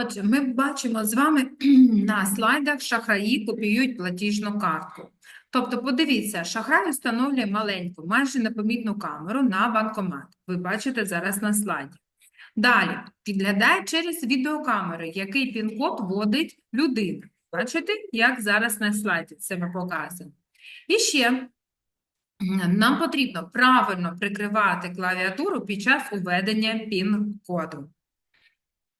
Отже, ми бачимо з вами на слайдах шахраї копіюють платіжну картку. Тобто, подивіться, шахрай встановлює маленьку, майже непомітну камеру на банкомат. Ви бачите зараз на слайді. Далі підглядає через відеокамеру, який пін-код вводить людина. Бачите, як зараз на слайді це ми показуємо. І ще нам потрібно правильно прикривати клавіатуру під час введення пін-коду.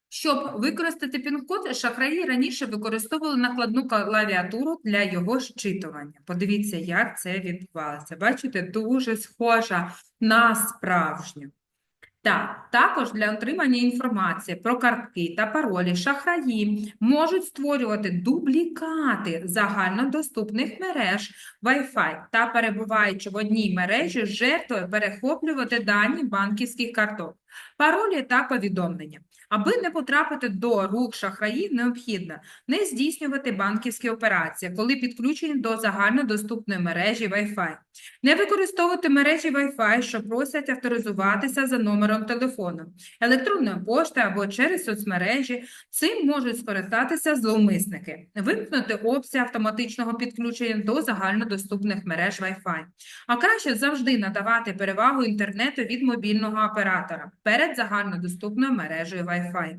Щоб використати пін-код, шахраї раніше використовували накладну клавіатуру для його щитування. Подивіться, як це відбувалося. Бачите, дуже схожа на справжню. Так, також для отримання інформації про картки та паролі шахраї можуть створювати дублікати загальнодоступних мереж Wi-Fi та, перебуваючи в одній мережі, жертвою перехоплювати дані банківських карток, паролі та повідомлення. Аби не потрапити до рук шахраїв, необхідно не здійснювати банківські операції, коли підключені до загальнодоступної мережі Wi-Fi. Не використовувати мережі Wi-Fi, що просять авторизуватися за номером телефону, електронною поштою або через соцмережі. Цим можуть скористатися зловмисники. Вимкнути опцію автоматичного підключення до загальнодоступних мереж Wi-Fi. А краще завжди надавати перевагу інтернету від мобільного оператора перед загальнодоступною мережею Wi-Fi.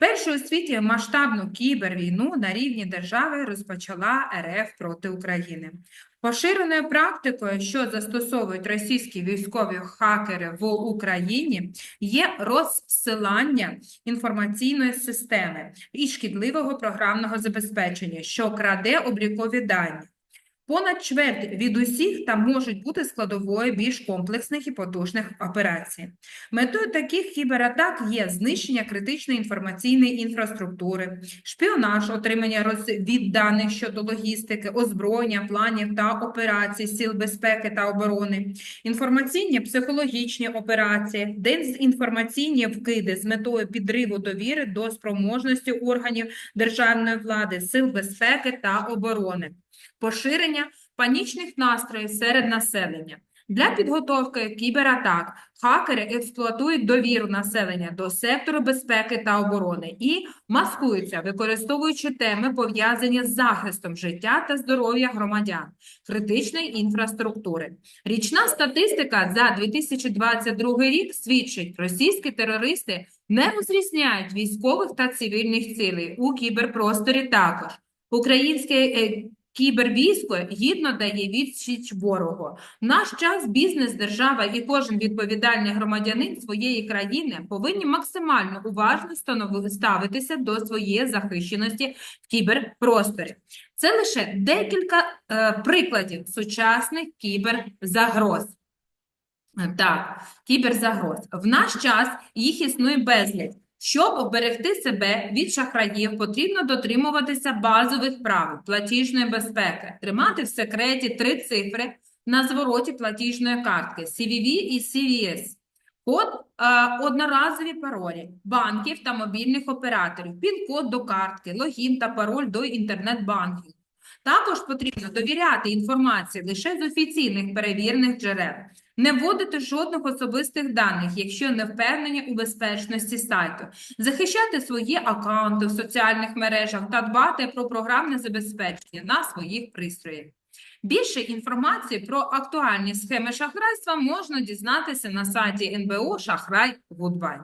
Першу у світі масштабну кібервійну на рівні держави розпочала РФ проти України. Поширеною практикою, що застосовують російські військові хакери в Україні, є розсилання інформаційної системи і шкідливого програмного забезпечення, що краде облікові дані. Понад чверть від усіх там можуть бути складовою більш комплексних і потужних операцій. Метою таких кібератак є знищення критичної інформаційної інфраструктури, шпіонаж, отримання розвідданих щодо логістики, озброєння, планів та операцій сил безпеки та оборони, інформаційні психологічні операції, дезінформаційні вкиди з метою підриву довіри до спроможності органів державної влади, сил безпеки та оборони поширення панічних настроїв серед населення. Для підготовки кібератак хакери експлуатують довіру населення до сектору безпеки та оборони і маскуються, використовуючи теми, пов'язані з захистом життя та здоров'я громадян, критичної інфраструктури. Річна статистика за 2022 рік свідчить, російські терористи не розрізняють військових та цивільних цілей у кіберпросторі також. Українське е, Кібервійсько гідно дає відсіч ворогу. В наш час бізнес, держава і кожен відповідальний громадянин своєї країни повинні максимально уважно ставитися до своєї захищеності в кіберпросторі. Це лише декілька е, прикладів сучасних кіберзагроз. Так, кіберзагроз. В наш час їх існує безліч. Щоб оберегти себе від шахраїв, потрібно дотримуватися базових правил платіжної безпеки, тримати в секреті три цифри на звороті платіжної картки CVV і CVS, код е, одноразові паролі банків та мобільних операторів, пін-код до картки, логін та пароль до інтернет-банків. Також потрібно довіряти інформації лише з офіційних перевірених джерел. Не вводити жодних особистих даних, якщо не впевнені у безпечності сайту, захищати свої аккаунти в соціальних мережах та дбати про програмне забезпечення на своїх пристроях. Більше інформації про актуальні схеми шахрайства можна дізнатися на сайті НБО Шахрай Гудбай.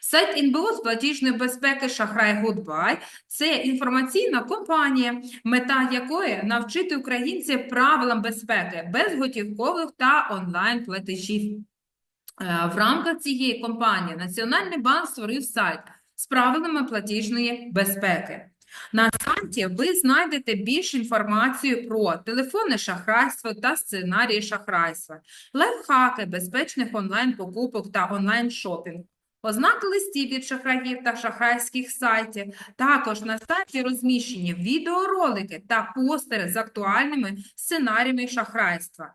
Сайт НБО з платіжної безпеки Шахрай Гудбай це інформаційна компанія, мета якої навчити українців правилам безпеки безготівкових та онлайн-платежів. Е, В рамках цієї компанії Національний банк створив сайт з правилами платіжної безпеки. На сайті ви знайдете більше інформації про телефонне шахрайство та сценарії шахрайства, лайфхаки безпечних онлайн-покупок та онлайн-шопінг, ознаки листів від шахраїв та шахрайських сайтів. Також на сайті розміщені відеоролики та постери з актуальними сценаріями шахрайства.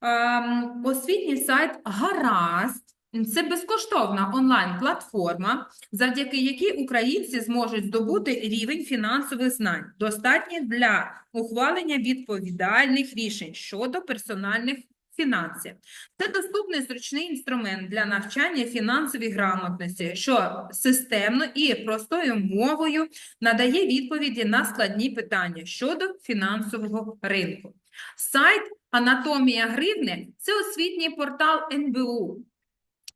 Ем, освітній сайт Гаразд. Це безкоштовна онлайн-платформа, завдяки якій українці зможуть здобути рівень фінансових знань, достатній для ухвалення відповідальних рішень щодо персональних фінанси. Це доступний зручний інструмент для навчання фінансовій грамотності, що системно і простою мовою надає відповіді на складні питання щодо фінансового ринку. Сайт Анатомія гривни – це освітній портал НБУ,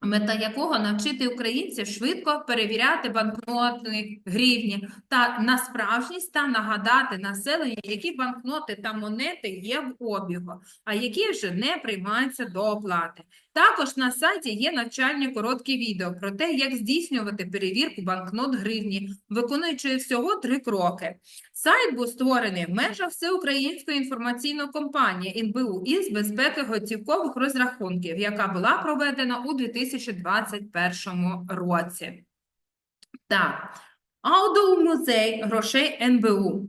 мета якого навчити українців швидко перевіряти банкноти гривні та на справжність та нагадати населенню, які банкноти та монети є в обігу, а які вже не приймаються до оплати. Також на сайті є навчальні короткі відео про те, як здійснювати перевірку банкнот гривні, виконуючи всього три кроки. Сайт був створений в межах Всеукраїнської інформаційної компанії НБУ із безпеки готівкових розрахунків, яка була проведена у 2021 році. Так, аудіомузей грошей НБУ.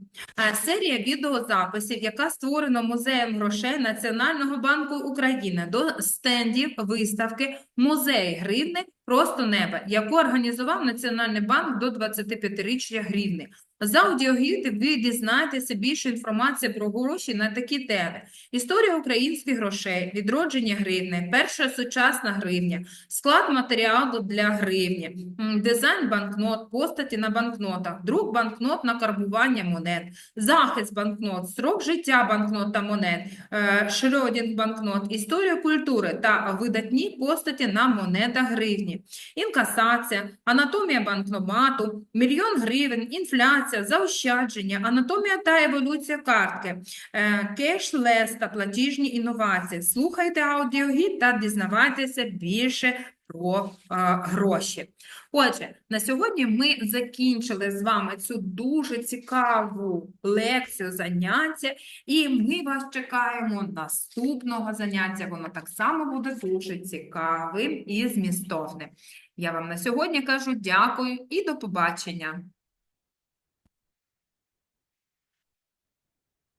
Серія відеозаписів, яка створена Музеєм грошей Національного банку України до стендів виставки «Музей гривни. Просто небо», яку організував Національний банк до 25-річчя гривни. З аудіогіди ви дізнаєтеся більше інформації про гроші на такі теми. Історія українських грошей, відродження гривни, перша сучасна гривня, склад матеріалу для гривні, дизайн банкнот, постаті на банкнотах, друк банкнот на карбування монет, захист банкнот, срок життя банкнот та монет, е, банкнот, історія культури та видатні постаті на монетах гривні, інкасація, анатомія банкномату, мільйон гривень, інфляція, заощадження, анатомія та еволюція картки, е, кешлес та платіжні інновації. Слухайте аудіогід та дізнавайтеся більше про е, гроші. Отже, на сьогодні ми закінчили з вами цю дуже цікаву лекцію заняття, і ми вас чекаємо наступного заняття. Воно так само буде дуже цікавим і змістовним. Я вам на сьогодні кажу дякую і до побачення.